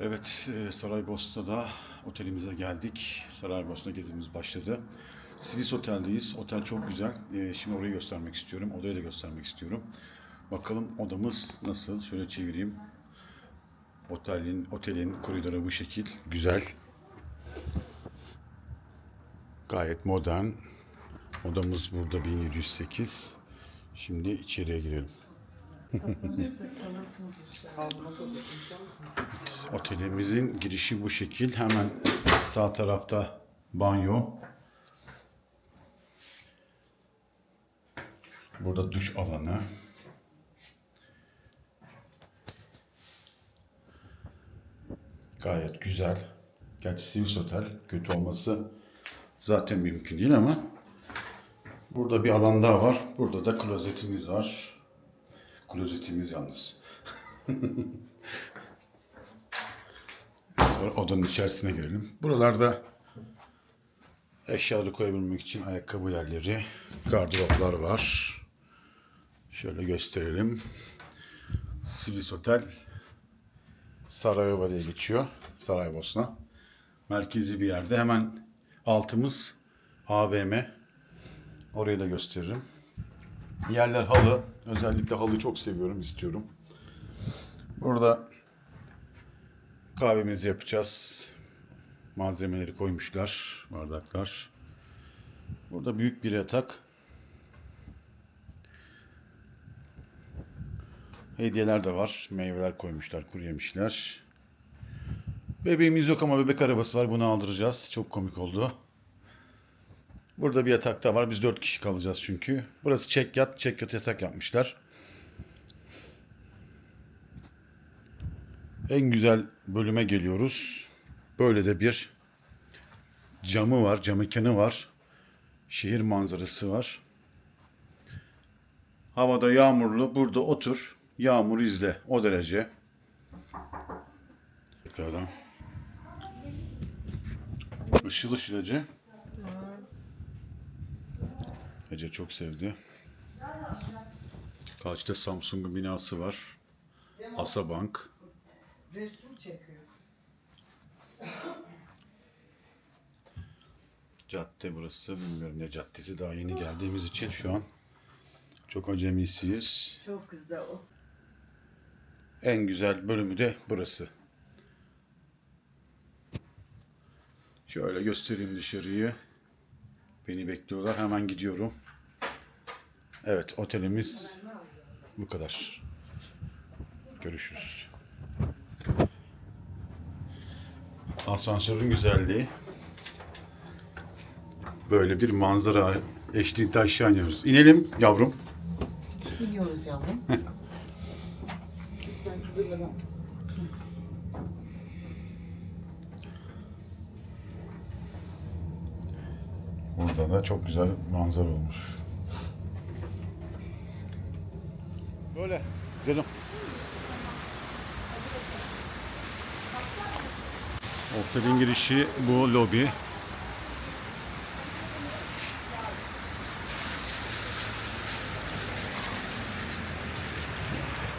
Evet, e, Saraybosna'da otelimize geldik. Saraybosna gezimiz başladı. Swiss Otel'deyiz. Otel çok güzel. E, Şimdi orayı göstermek istiyorum. Odayı da göstermek istiyorum. Bakalım odamız nasıl? Şöyle çevireyim. Otelin, otelin koridoru bu şekil. Güzel. Gayet modern. Odamız burada 1708. Şimdi içeriye girelim. Otelimizin girişi bu şekil. Hemen sağ tarafta banyo. Burada duş alanı. Gayet güzel. Gerçi Swiss Otel kötü olması zaten mümkün değil ama burada bir alan daha var. Burada da klozetimiz var. Klozetimiz yalnız. Sonra odanın içerisine girelim. Buralarda eşyaları koyabilmek için ayakkabı yerleri, gardıroplar var. Şöyle gösterelim. Swiss Otel Sarayova diye geçiyor. Saraybosna. Merkezi bir yerde. Hemen altımız AVM. Orayı da gösteririm. Yerler halı. Özellikle halı çok seviyorum, istiyorum. Burada kahvemizi yapacağız. Malzemeleri koymuşlar, bardaklar. Burada büyük bir yatak. Hediyeler de var. Meyveler koymuşlar, kuru yemişler. Bebeğimiz yok ama bebek arabası var. Bunu aldıracağız. Çok komik oldu. Burada bir yatak da var. Biz dört kişi kalacağız çünkü. Burası çek yat, çek yat yatak yapmışlar. En güzel bölüme geliyoruz. Böyle de bir camı var, cam mekanı var. Şehir manzarası var. Havada yağmurlu. Burada otur. Yağmur izle. O derece. Tekrardan. Işıl ışıl Ece. Çok sevdi. Karşıda Samsung'un binası var. Asabank. Resim çekiyor. Cadde burası. Bilmiyorum ne caddesi. Daha yeni geldiğimiz için şu an çok acemisiyiz. Çok güzel o. En güzel bölümü de burası. Şöyle göstereyim dışarıyı. Beni bekliyorlar. Hemen gidiyorum. Evet otelimiz bu kadar. Görüşürüz. Asansörün güzelliği. Böyle bir manzara eşliğinde aşağı iniyoruz. İnelim yavrum. Biliyoruz yavrum. Burada da çok güzel manzara olmuş. Böyle gidelim. Otelin girişi bu lobi.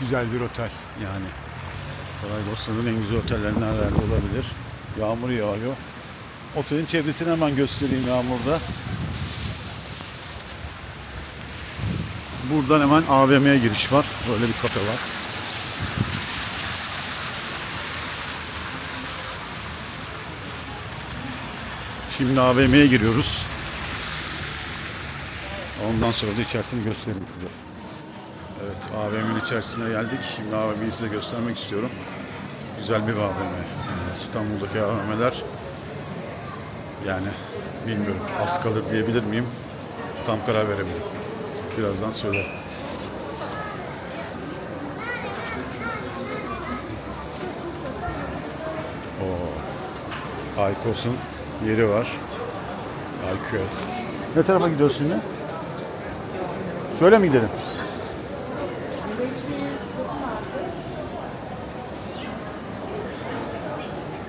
Güzel bir otel yani. Saraybosna'nın en güzel otellerinden herhalde olabilir. Yağmur yağıyor. Otelin çevresini hemen göstereyim yağmurda. Buradan hemen AVM'ye giriş var. Böyle bir kafe var. Şimdi AVM'ye giriyoruz. Ondan sonra da içerisini göstereyim size. Evet AVM'nin içerisine geldik. Şimdi AVM'yi size göstermek istiyorum. Güzel bir AVM. İstanbul'daki AVM'ler yani bilmiyorum az kalır diyebilir miyim? Tam karar veremedim. Birazdan söylerim. O Aykos'un yeri var. Aykos. Ne tarafa gidiyorsun şimdi? Şöyle mi gidelim?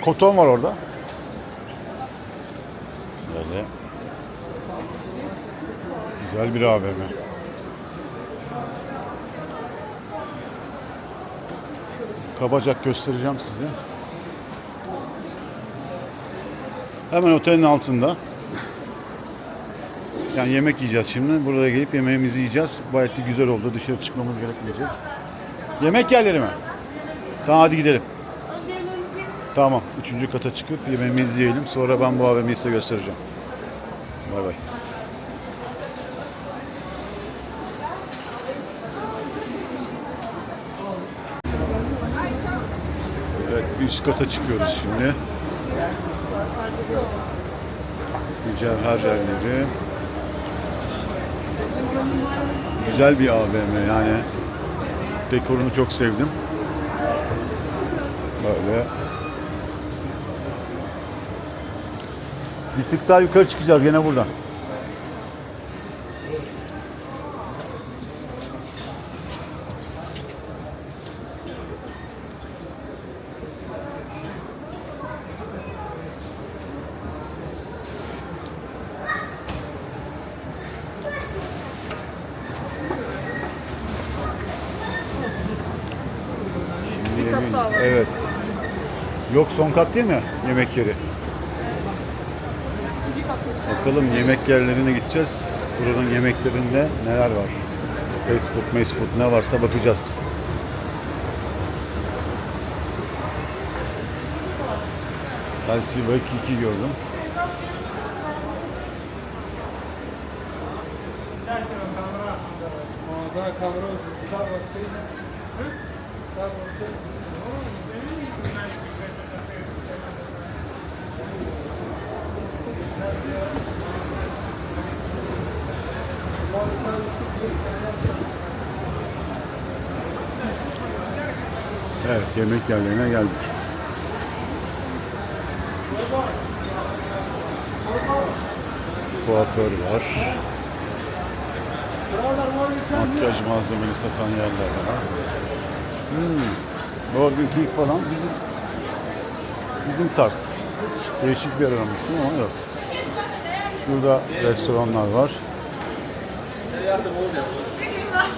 Koton var orada. Böyle. Güzel bir AVM. Kabacak göstereceğim size. Hemen otelin altında. Yani yemek yiyeceğiz şimdi. Buraya gelip yemeğimizi yiyeceğiz. Gayet de güzel oldu. Dışarı çıkmamız gerekmeyecek. Yemek yerleri mi? Tamam hadi gidelim. Tamam. Üçüncü kata çıkıp yemeğimizi yiyelim. Sonra ben bu AVM'yi size göstereceğim. Bay bay. Evet, üst kata çıkıyoruz şimdi. Mücevher yerleri. Güzel bir AVM yani. Dekorunu çok sevdim. Böyle. Bir tık daha yukarı çıkacağız gene buradan. Şimdi Bir kat yemeği- daha var. Evet. Yok son kat değil mi yemek yeri? Bakalım yemek yerlerine gideceğiz. Buranın yemeklerinde neler var? Fast food, ne varsa bakacağız. Chelsea ve Kiki gördüm. daha kamera olsun. Daha bakayım. Daha bakayım. Evet yemek yerlerine geldik. Kuaför var. Makyaj malzemeni satan yerler var. Hmm. Burger King falan bizim bizim tarz. Değişik bir yer aramıştım ama yok. Şurada restoranlar var.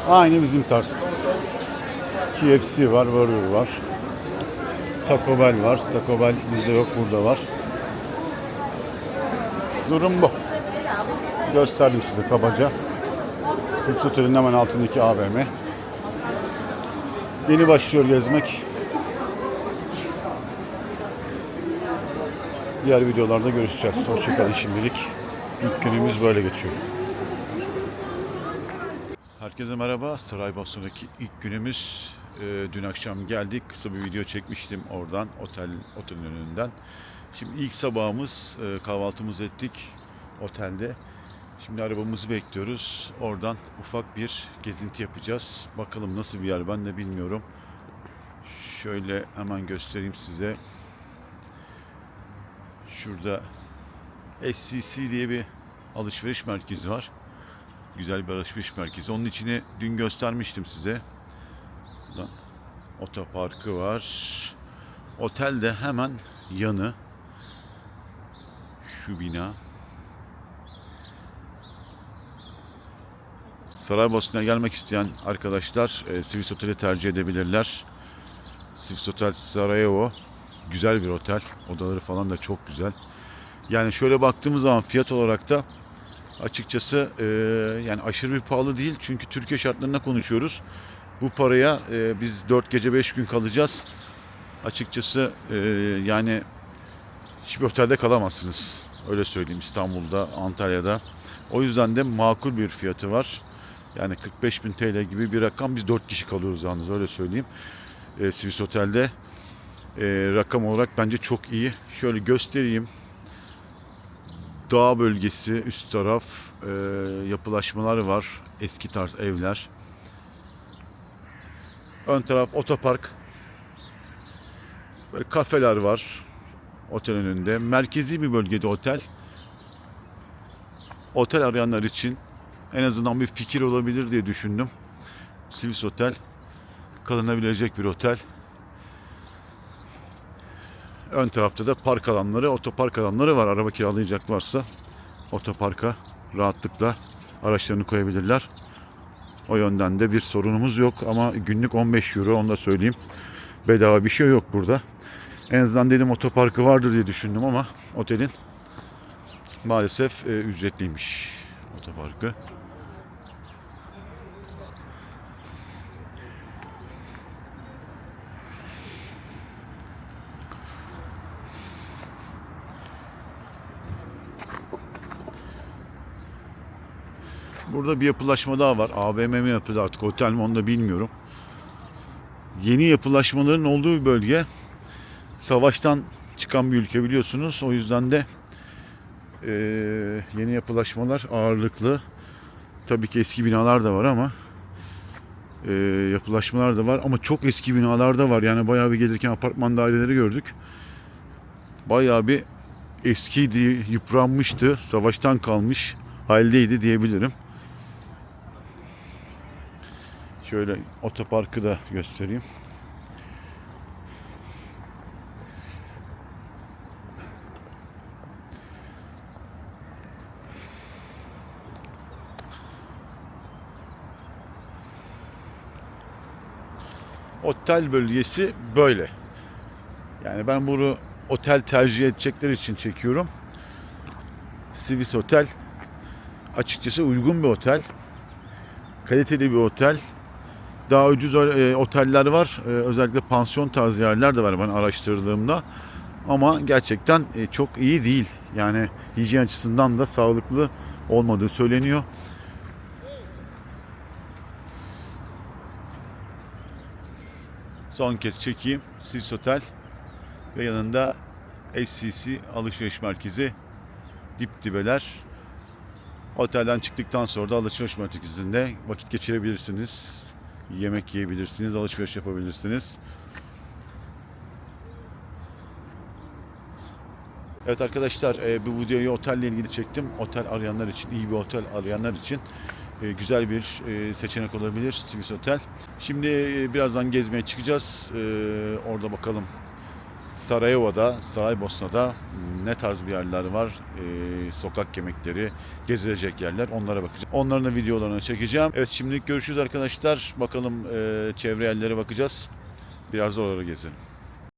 Aynı bizim tarz. KFC var, Burger var. Taco Bell var. Taco Bell bizde yok, burada var. Durum bu. Gösterdim size kabaca. Six Otel'in hemen altındaki AVM. Yeni başlıyor gezmek. Diğer videolarda görüşeceğiz. Hoşçakalın şimdilik. İlk günümüz böyle geçiyor. Herkese merhaba. Saraybosna'daki ilk günümüz. Ee, dün akşam geldik. Kısa bir video çekmiştim oradan. Otel otelin önünden. Şimdi ilk sabahımız e, kahvaltımızı ettik otelde. Şimdi arabamızı bekliyoruz. Oradan ufak bir gezinti yapacağız. Bakalım nasıl bir yer ben de bilmiyorum. Şöyle hemen göstereyim size. Şurada SCC diye bir alışveriş merkezi var. Güzel bir alışveriş merkezi. Onun içini dün göstermiştim size. Buradan otoparkı var. Otel de hemen yanı. Şu bina. Saraybosna'ya gelmek isteyen arkadaşlar e, Swiss Otel'i tercih edebilirler. Swiss Otel Sarajevo güzel bir otel. Odaları falan da çok güzel. Yani şöyle baktığımız zaman fiyat olarak da açıkçası e, yani aşırı bir pahalı değil. Çünkü Türkiye şartlarına konuşuyoruz. Bu paraya e, biz 4 gece 5 gün kalacağız. Açıkçası e, yani hiçbir otelde kalamazsınız. Öyle söyleyeyim İstanbul'da, Antalya'da. O yüzden de makul bir fiyatı var. Yani 45 bin TL gibi bir rakam. Biz 4 kişi kalıyoruz yalnız öyle söyleyeyim. E, Swiss Otel'de e, rakam olarak bence çok iyi. Şöyle göstereyim. Dağ bölgesi, üst taraf, e, yapılaşmalar var. Eski tarz evler. Ön taraf otopark. Böyle kafeler var. Otel önünde. Merkezi bir bölgede otel. Otel arayanlar için en azından bir fikir olabilir diye düşündüm. Swiss Otel kalınabilecek bir otel. Ön tarafta da park alanları, otopark alanları var. Araba kiralayacak varsa otoparka rahatlıkla araçlarını koyabilirler. O yönden de bir sorunumuz yok ama günlük 15 euro onu da söyleyeyim. Bedava bir şey yok burada. En azından dedim otoparkı vardır diye düşündüm ama otelin maalesef e, ücretliymiş otoparkı. Burada bir yapılaşma daha var. AVM mi yapıldı artık otel mi onu da bilmiyorum. Yeni yapılaşmaların olduğu bir bölge. Savaştan çıkan bir ülke biliyorsunuz. O yüzden de eee, yeni yapılaşmalar ağırlıklı. Tabii ki eski binalar da var ama eee, yapılaşmalar da var. Ama çok eski binalar da var. Yani bayağı bir gelirken apartman daireleri gördük. Bayağı bir eskiydi, yıpranmıştı. Savaştan kalmış haldeydi diyebilirim. Şöyle otoparkı da göstereyim. Otel bölgesi böyle. Yani ben bunu otel tercih edecekler için çekiyorum. Sivis Otel açıkçası uygun bir otel. Kaliteli bir otel. Daha ucuz e, oteller var. E, özellikle pansiyon tarzı yerler de var ben araştırdığımda. Ama gerçekten e, çok iyi değil. Yani hijyen açısından da sağlıklı olmadığı söyleniyor. Son kez çekeyim. Sis Otel ve yanında SCC alışveriş merkezi dip dibeler. Otelden çıktıktan sonra da alışveriş merkezinde vakit geçirebilirsiniz. Yemek yiyebilirsiniz, alışveriş yapabilirsiniz. Evet arkadaşlar e, bu videoyu otelle ilgili çektim. Otel arayanlar için, iyi bir otel arayanlar için e, güzel bir e, seçenek olabilir Sivis Otel. Şimdi e, birazdan gezmeye çıkacağız. Orada bakalım Sarajevo'da, Saraybosna'da ne tarz bir yerler var, e, sokak yemekleri, gezilecek yerler onlara bakacağım. Onların da videolarını çekeceğim. Evet şimdilik görüşürüz arkadaşlar. Bakalım e, çevre yerlere bakacağız. Biraz da oraları gezelim.